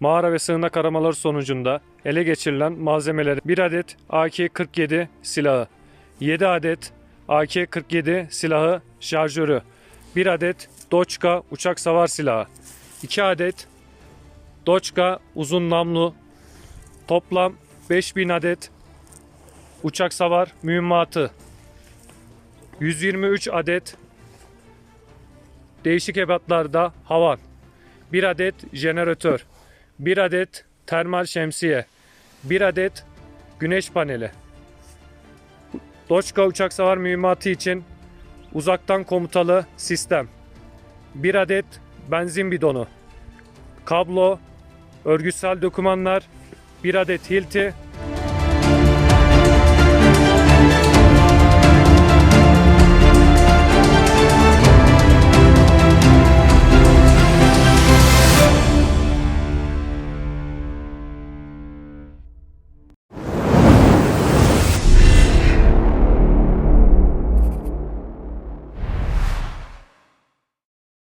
Mağara ve sığınak aramaları sonucunda ele geçirilen malzemeleri 1 adet AK-47 silahı, 7 adet AK-47 silahı şarjörü, 1 adet Doçka uçak savar silahı, 2 adet Doçka uzun namlu, toplam 5000 adet uçak savar mühimmatı, 123 adet değişik ebatlarda havan, 1 adet jeneratör, 1 adet termal şemsiye, 1 adet güneş paneli. Doçka uçak savar mühimmatı için uzaktan komutalı sistem, 1 adet benzin bidonu, kablo, örgüsel dokümanlar, 1 adet hilti,